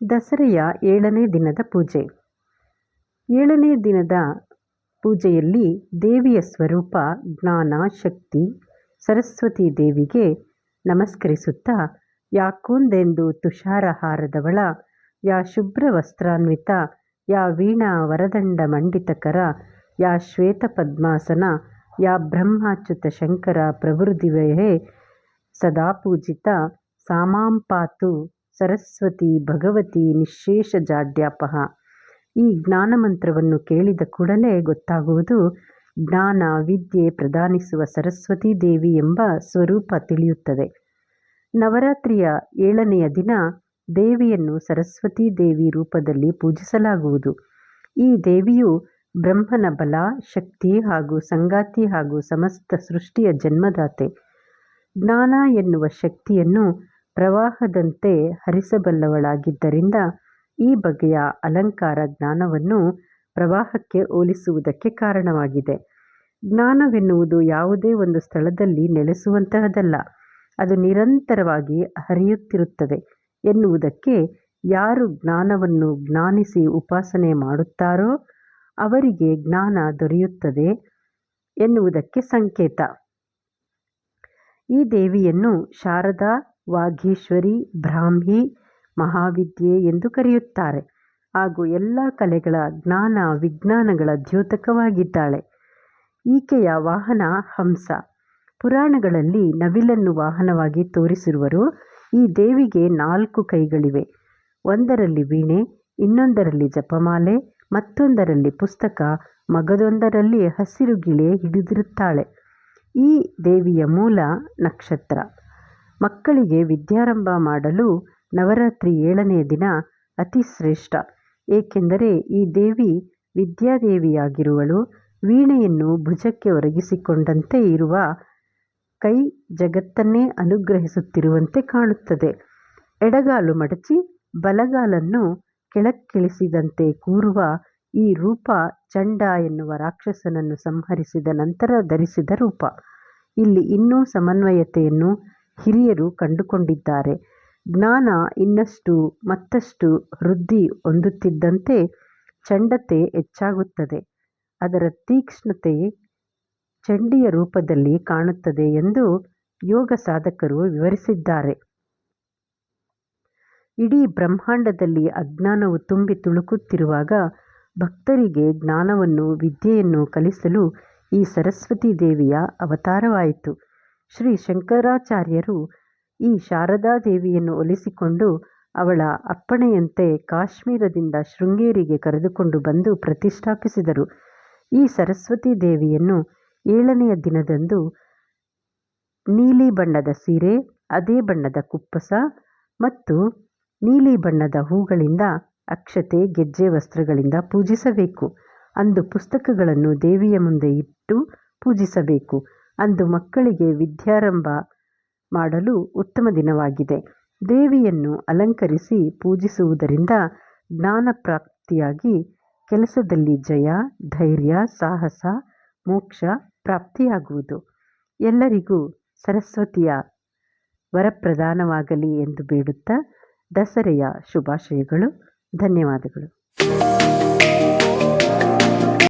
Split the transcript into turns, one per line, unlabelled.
ದಸರೆಯ ಏಳನೇ ದಿನದ ಪೂಜೆ. ಏಳನೇ ದಿನದ ಪೂಜೆಯಲ್ಲಿ ದೇವಿಯ ಸ್ವರೂಪ, ಜ್ಞಾನ, ಶಕ್ತಿ, ಸರಸ್ವತಿ ದೇವಿಗೆ ನಮಸ್ಕರಿಸುತ್ತಾ ಯಾಕೊಂದೆಂದು ತುಷಾರಹಾರದವಳ, ಯಾ ಶುಭ್ರ ವಸ್ತ್ರಾನ್ವಿತ, ಯಾ ವೀಣಾ ವರದಂಡ ಮಂಡಿತಕರ, ಯಾ ಶ್ವೇತ ಪದ್ಮಾಸನ, ಯಾ ಬ್ರಹ್ಮಾಚ್ಯುತ ಶಂಕರ ಪ್ರಭೃದಿವೆಯೇ ಸದಾ ಪೂಜಿತ ಸಾಮಾಂ ಪಾತು ಸರಸ್ವತಿ ಭಗವತಿ ನಿಶೇಷ ಜಾಡ್ಯಾಪಹ. ಈ ಜ್ಞಾನ ಮಂತ್ರವನ್ನು ಕೇಳಿದ ಕೂಡಲೇ ಗೊತ್ತಾಗುವುದು, ಜ್ಞಾನ ವಿದ್ಯೆ ಪ್ರದಾನಿಸುವ ಸರಸ್ವತಿ ದೇವಿ ಎಂಬ ಸ್ವರೂಪ ತಿಳಿಯುತ್ತದೆ. ನವರಾತ್ರಿಯ ಏಳನೆಯ ದಿನ ದೇವಿಯನ್ನು ಸರಸ್ವತಿ ದೇವಿ ರೂಪದಲ್ಲಿ ಪೂಜಿಸಲಾಗುವುದು. ಈ ದೇವಿಯು ಬ್ರಹ್ಮನ ಬಲ, ಶಕ್ತಿ ಹಾಗೂ ಸಂಗಾತಿ ಹಾಗೂ ಸಮಸ್ತ ಸೃಷ್ಟಿಯ ಜನ್ಮದಾತೆ. ಜ್ಞಾನ ಎನ್ನುವ ಶಕ್ತಿಯನ್ನು ಪ್ರವಾಹದಂತೆ ಹರಿಸಬಲ್ಲವಳಾಗಿದ್ದರಿಂದ ಈ ಬಗೆಯ ಅಲಂಕಾರ ಜ್ಞಾನವನ್ನು ಪ್ರವಾಹಕ್ಕೆ ಹೋಲಿಸುವುದಕ್ಕೆ ಕಾರಣವಾಗಿದೆ. ಜ್ಞಾನವೆನ್ನುವುದು ಯಾವುದೇ ಒಂದು ಸ್ಥಳದಲ್ಲಿ ನೆಲೆಸುವಂತಹದಲ್ಲ. ಅದು ನಿರಂತರವಾಗಿ ಹರಿಯುತ್ತಿರುತ್ತದೆ ಎನ್ನುವುದಕ್ಕೆ ಯಾರು ಜ್ಞಾನವನ್ನು ಜ್ಞಾನಿಸಿ ಉಪಾಸನೆ ಮಾಡುತ್ತಾರೋ ಅವರಿಗೆ ಜ್ಞಾನ ದೊರೆಯುತ್ತದೆ ಎನ್ನುವುದಕ್ಕೆ ಸಂಕೇತ. ಈ ದೇವಿಯನ್ನು ಶಾರದಾ ವಾಗೀಶ್ವರಿ ಬ್ರಾಹ್ಮಿ ಮಹಾವಿದ್ಯೆ ಎಂದು ಕರೆಯುತ್ತಾರೆ. ಹಾಗೂ ಎಲ್ಲ ಕಲೆಗಳ ಜ್ಞಾನ ವಿಜ್ಞಾನಗಳ ದ್ಯೋತಕವಾಗಿದ್ದಾಳೆ. ಈಕೆಯ ವಾಹನ ಹಂಸ. ಪುರಾಣಗಳಲ್ಲಿ ನವಿಲನ್ನು ವಾಹನವಾಗಿ ತೋರಿಸಿರುವರು. ಈ ದೇವಿಗೆ ನಾಲ್ಕು ಕೈಗಳಿವೆ. ಒಂದರಲ್ಲಿ ವೀಣೆ, ಇನ್ನೊಂದರಲ್ಲಿ ಜಪಮಾಲೆ, ಮತ್ತೊಂದರಲ್ಲಿ ಪುಸ್ತಕ, ಮಗದೊಂದರಲ್ಲಿ ಹಸಿರು ಗಿಳೆ ಹಿಡಿದಿರುತ್ತಾಳೆ. ಈ ದೇವಿಯ ಮೂಲ ನಕ್ಷತ್ರ. ಮಕ್ಕಳಿಗೆ ವಿದ್ಯಾರಂಭ ಮಾಡಲು ನವರಾತ್ರಿ ಏಳನೆಯ ದಿನ ಅತಿ ಶ್ರೇಷ್ಠ. ಏಕೆಂದರೆ ಈ ದೇವಿ ವಿದ್ಯಾದೇವಿಯಾಗಿರುವಳು, ವೀಣೆಯನ್ನು ಭುಜಕ್ಕೆ ಒರಗಿಸಿಕೊಂಡಂತೆ ಇರುವ ಕೈ ಜಗತ್ತನ್ನೇ ಅನುಗ್ರಹಿಸುತ್ತಿರುವಂತೆ ಕಾಣುತ್ತದೆ. ಎಡಗಾಲು ಮಡಚಿ ಬಲಗಾಲನ್ನು ಕೆಳಕ್ಕಿಳಿಸಿದಂತೆ ಕೂರುವ ಈ ರೂಪ ಚಂಡ ಎನ್ನುವ ರಾಕ್ಷಸನನ್ನು ಸಂಹರಿಸಿದ ನಂತರ ಧರಿಸಿದ ರೂಪ. ಇಲ್ಲಿ ಇನ್ನೂ ಸಮನ್ವಯತೆಯನ್ನು ಹಿರಿಯರು ಕಂಡುಕೊಂಡಿದ್ದಾರೆ. ಜ್ಞಾನ ಇನ್ನಷ್ಟು ಮತ್ತಷ್ಟು ವೃದ್ಧಿ ಹೊಂದುತ್ತಿದ್ದಂತೆ ಚಂಡತೆ ಹೆಚ್ಚಾಗುತ್ತದೆ. ಅದರ ತೀಕ್ಷ್ಣತೆ ಚಂಡಿಯ ರೂಪದಲ್ಲಿ ಕಾಣುತ್ತದೆ ಎಂದು ಯೋಗ ಸಾಧಕರು ವಿವರಿಸಿದ್ದಾರೆ. ಇಡೀ ಬ್ರಹ್ಮಾಂಡದಲ್ಲಿ ಅಜ್ಞಾನವು ತುಂಬಿ ತುಳುಕುತ್ತಿರುವಾಗ ಭಕ್ತರಿಗೆ ಜ್ಞಾನವನ್ನು, ವಿದ್ಯೆಯನ್ನು ಕಲಿಸಲು ಈ ಸರಸ್ವತಿ ದೇವಿಯ ಅವತಾರವಾಯಿತು. ಶ್ರೀ ಶಂಕರಾಚಾರ್ಯರು ಈ ಶಾರದಾ ದೇವಿಯನ್ನು ಒಲಿಸಿಕೊಂಡು ಅವಳ ಅಪ್ಪಣೆಯಂತೆ ಕಾಶ್ಮೀರದಿಂದ ಶೃಂಗೇರಿಗೆ ಕರೆದುಕೊಂಡು ಬಂದು ಪ್ರತಿಷ್ಠಾಪಿಸಿದರು. ಈ ಸರಸ್ವತಿ ದೇವಿಯನ್ನು ಏಳನೆಯ ದಿನದಂದು ನೀಲಿ ಬಣ್ಣದ ಸೀರೆ, ಅದೇ ಬಣ್ಣದ ಕುಪ್ಪಸ ಮತ್ತು ನೀಲಿ ಬಣ್ಣದ ಹೂಗಳಿಂದ ಅಕ್ಷತೆ, ಗೆಜ್ಜೆ ವಸ್ತ್ರಗಳಿಂದ ಪೂಜಿಸಬೇಕು. ಅಂದು ಪುಸ್ತಕಗಳನ್ನು ದೇವಿಯ ಮುಂದೆ ಇಟ್ಟು ಪೂಜಿಸಬೇಕು. ಅಂದು ಮಕ್ಕಳಿಗೆ ವಿದ್ಯಾರಂಭ ಮಾಡಲು ಉತ್ತಮ ದಿನವಾಗಿದೆ. ದೇವಿಯನ್ನು ಅಲಂಕರಿಸಿ ಪೂಜಿಸುವುದರಿಂದ ಜ್ಞಾನ ಪ್ರಾಪ್ತಿಯಾಗಿ ಕೆಲಸದಲ್ಲಿ ಜಯ, ಧೈರ್ಯ, ಸಾಹಸ, ಮೋಕ್ಷ ಪ್ರಾಪ್ತಿಯಾಗುವುದು. ಎಲ್ಲರಿಗೂ ಸರಸ್ವತಿಯ ವರಪ್ರದಾನವಾಗಲಿ ಎಂದು ಬೇಡುತ್ತಾ ದಸರೆಯ ಶುಭಾಶಯಗಳು, ಧನ್ಯವಾದಗಳು.